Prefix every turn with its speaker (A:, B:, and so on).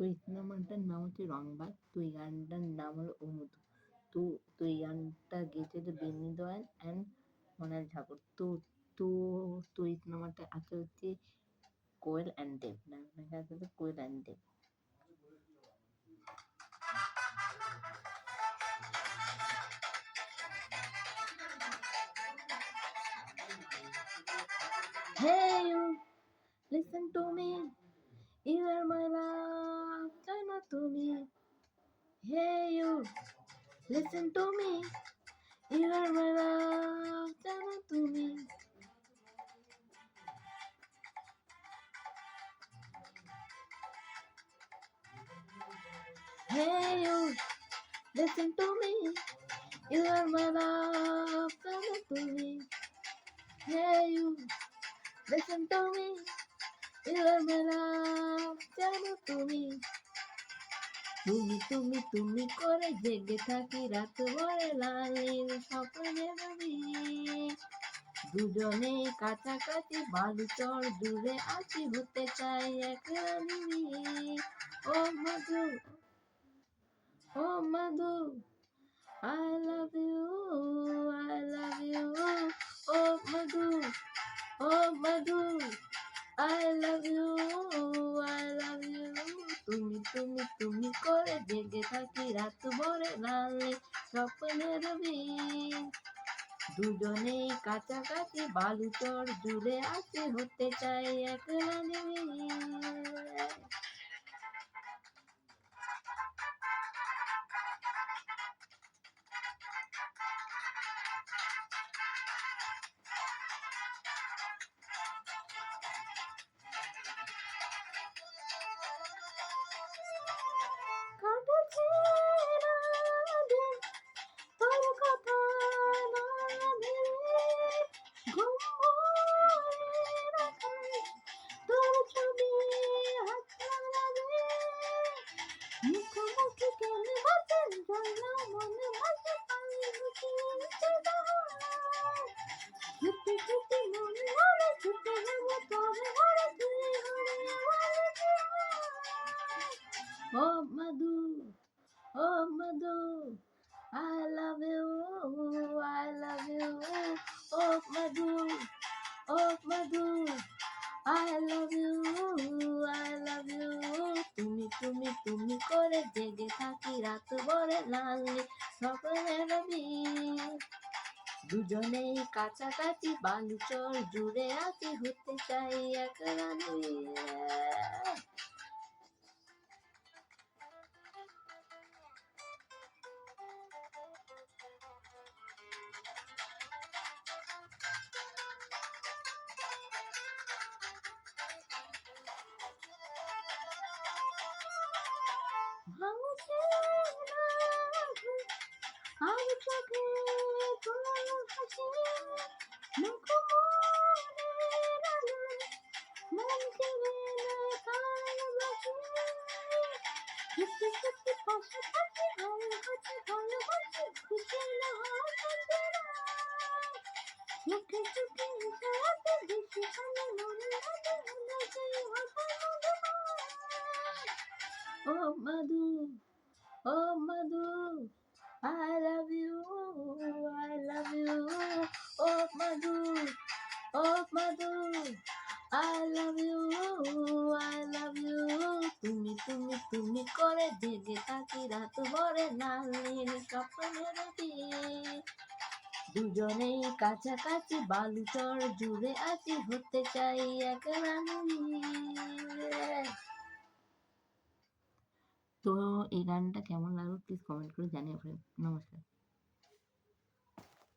A: তুই সিনেমাটার নাম হচ্ছে রংবাজ তুই গানটার নাম হলো অমুদ তু তুই গানটা গেয়েছে বেনি দয়াল অ্যান্ড মনাল ঠাকুর তো তো তুই সিনেমাটা আছে হচ্ছে কোয়েল অ্যান্ড দেব নামটা আছে হচ্ছে Koel and Dev Hey you, listen to me. You are my love. Hey you, listen to me. You are my love, China to me. Hey you, listen to me. You are my love, China to me. Hey you, listen to me. You are my love, China to me. তুমি তুমি তুমি করে জেগে থাকি রাত ভরে লালের স্বপ্নে রবি দুজনে কাছাকাছি বালুচর দূরে আছি হতে চাই এক রানী ও মধু ও মধু আই লাভ you, তুমি তুমি তুমি করে জেগে থাকি রাত ভরে নালে স্বপ্নের বীজ দুজনেই কাছাকাছি বালুচর জুড়ে আছে, হতে চাই এক Oh Madhu, oh Madhu, I love you, তুমি করে জেগে থাকি রাত বলে লালি সকলে রবি দুজনেই কাছাকাছি বালুচর জুড়ে আছি হতে চাই এক রানী। Look at you, can't help it. This is how you know you're happy. I'm not saying you're happy. Oh Madhu, oh Madhu, I love you, I love you, oh Madhu, oh Madhu, I love you, I love you. তুমি তুমি তুমি করে জেগে থাকি রাত ভরে নালির স্বপ্নের বীজ। দুজনেই কাছাকাছি বালুচর জুড়ে আছি হতে চাই এক রানী তো এই গানটা কেমন লাগল? প্লিজ কমেন্ট করে জানিয়ে নমস্কার।